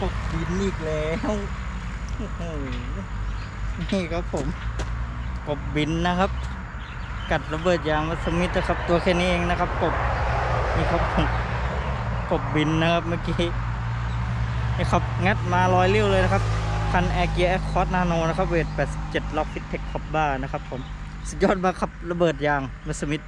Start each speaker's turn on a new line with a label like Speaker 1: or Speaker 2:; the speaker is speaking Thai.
Speaker 1: กดบินอีกแล้วนี่ครับผมกบบินนะครับ กัดระเบิดยางมัสมิธนะครับ ตัวแค่นี้เองนะครับกบนี่ครับผมกบบินนะครับเมื่อกี้นี่ครับงัดมาลอยเลี้ยวเลยนะครับคันแอร์เกียร์แอคคอร์นาโนนะครับเวท 87 ล็อกฟิตเทคคอบบ้านะครับผม สุดยอดมากครับระเบิดยางมัสมิธ